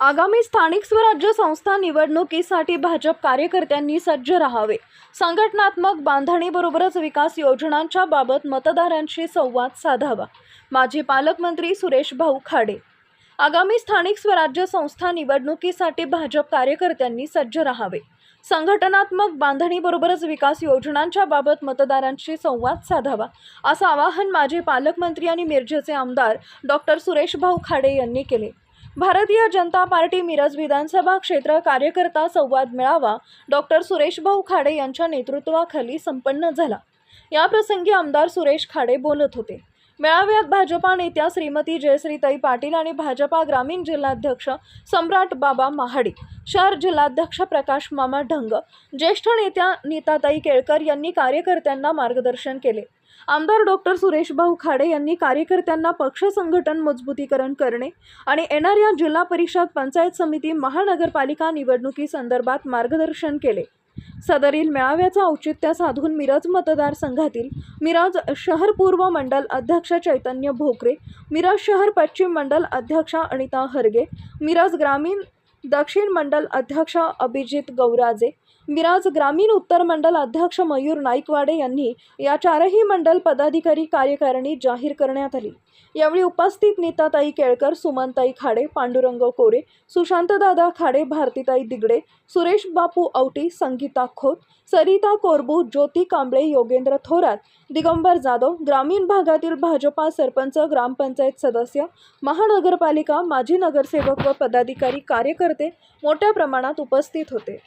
आगामी स्थानिक स्वराज्य संस्था निवडणुकीसाठी भाजप कार्यकर्त्यांनी सज्ज राहावे. संघटनात्मक बांधणीबरोबरच विकास योजनांच्या बाबत मतदारांशी संवाद साधावा. माजी पालकमंत्री सुरेश भाऊ खाडे. आगामी स्थानिक स्वराज्य संस्था निवडणुकीसाठी भाजप कार्यकर्त्यांनी सज्ज राहावे. संघटनात्मक बांधणीबरोबरच विकास योजनांच्या बाबत मतदारांशी संवाद साधावा असं आवाहन माजी पालकमंत्री आणि मिरजेचे आमदार डॉक्टर सुरेश भाऊ खाडे यांनी केले. भारतीय जनता पार्टी मिरज विधानसभा क्षेत्र कार्यकर्ता संवाद मेळावा डॉक्टर सुरेश भाऊ खाडे यांच्या नेतृत्वाखाली संपन्न झाला. याप्रसंगी आमदार सुरेश खाडे बोलत होते. मेळाव्यात भाजपा नेत्या श्रीमती जयश्रीताई पाटील आणि भाजपा ग्रामीण जिल्हाध्यक्ष सम्राट बाबा महाडिक शहर जिल्हाध्यक्ष प्रकाश मामा ढंग ज्येष्ठ नेत्या नीताताई केळकर यांनी कार्यकर्त्यांना मार्गदर्शन केले. आमदार डॉक्टर सुरेश भाऊ खाडे यांनी कार्यकर्त्यांना पक्ष संघटन मजबूतीकरण करणे आणि येणाऱ्या जिल्हा परिषद पंचायत समिती महानगरपालिका निवडणुकीसंदर्भात मार्गदर्शन केले. सदरील मेळाव्याचं औचित्य साधून मिरज मतदारसंघातील मिरज शहर पूर्व मंडल अध्यक्ष चैतन्य भोकरे मिरज शहर पश्चिम मंडल अध्यक्षा अनिता हरगे मिरज ग्रामीण दक्षिण मंडल अध्यक्ष अभिजित गौराजे मिराज ग्रामीण उत्तर मंडल अध्यक्ष मयूर नाईकवाडे यांनी या चारही मंडल पदाधिकारी कार्यकारिणी जाहीर करण्यात आली. यावेळी उपस्थित नीताताई केळकर सुमनताई खाडे पांडुरंग कोरे सुशांतदादा खाडे भारतीताई दिगडे सुरेश बापू औटी संगीता खोत सरिता कोरबू ज्योती कांबळे योगेंद्र थोरात दिगंबर जाधव ग्रामीण भागातील भाजपा सरपंच ग्रामपंचायत सदस्य महानगरपालिका माजी नगरसेवक व पदाधिकारी कार्यकर्ते मोठ्या प्रमाणात उपस्थित होते.